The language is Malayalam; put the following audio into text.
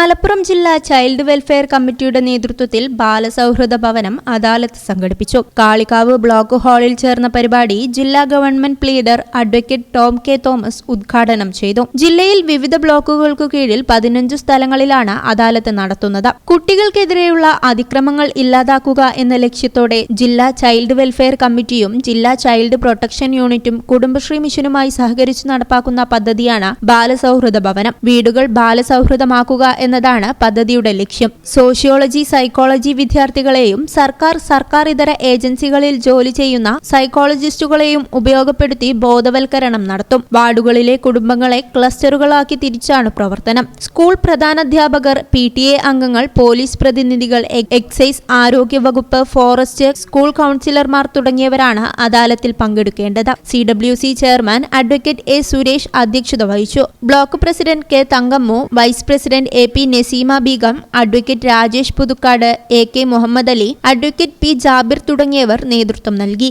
മലപ്പുറം ജില്ലാ ചൈൽഡ് വെൽഫെയർ കമ്മിറ്റിയുടെ നേതൃത്വത്തിൽ ബാലസൗഹൃദ ഭവനം അദാലത്ത് സംഘടിപ്പിച്ചു. കാളികാവ് ബ്ലോക്ക് ഹാളിൽ ചേർന്ന പരിപാടി ജില്ലാ government pleader advocate Tom K Thomas ഉദ്ഘാടനം ചെയ്തു. ജില്ലയിൽ വിവിധ ബ്ലോക്കുകൾക്കു കീഴിൽ പതിനഞ്ച് സ്ഥലങ്ങളിലാണ് അദാലത്ത് നടത്തുന്നത്. കുട്ടികൾക്കെതിരെയുള്ള അതിക്രമങ്ങൾ ഇല്ലാതാക്കുക എന്ന ലക്ഷ്യത്തോടെ ജില്ലാ ചൈൽഡ് വെൽഫെയർ കമ്മിറ്റിയും ജില്ലാ ചൈൽഡ് പ്രൊട്ടക്ഷൻ യൂണിറ്റും കുടുംബശ്രീ മിഷനുമായി സഹകരിച്ച് നടപ്പാക്കുന്ന പദ്ധതിയാണ് ബാലസൗഹൃദ ഭവനം. വീടുകൾ ബാലസൗഹൃദമാക്കുക എന്നതാണ് പദ്ധതിയുടെ ലക്ഷ്യം. സോഷ്യോളജി സൈക്കോളജി വിദ്യാർത്ഥികളെയും സർക്കാർ സർക്കാർ ഇതര ഏജൻസികളിൽ ജോലി ചെയ്യുന്ന സൈക്കോളജിസ്റ്റുകളെയും ഉപയോഗപ്പെടുത്തി ബോധവൽക്കരണം നടത്തും. വാർഡുകളിലെ കുടുംബങ്ങളെ ക്ലസ്റ്ററുകളാക്കി തിരിച്ചാണ് പ്രവർത്തനം. സ്കൂൾ പ്രധാനാധ്യാപകർ പി ടി എ അംഗങ്ങൾ പോലീസ് പ്രതിനിധികൾ എക്സൈസ് ആരോഗ്യ വകുപ്പ് ഫോറസ്റ്റ് സ്കൂൾ കൗൺസിലർമാർ തുടങ്ങിയവരാണ് അദാലത്തിൽ പങ്കെടുക്കേണ്ടത്. C W C chairman advocate A Suresh അധ്യക്ഷത വഹിച്ചു. Block president K Thankammu vice president A P Naseema Beegum advocate Rajesh Puthukkad A K Muhammad Ali advocate P Jabir തുടങ്ങിയവർ നേതൃത്വം നൽകി.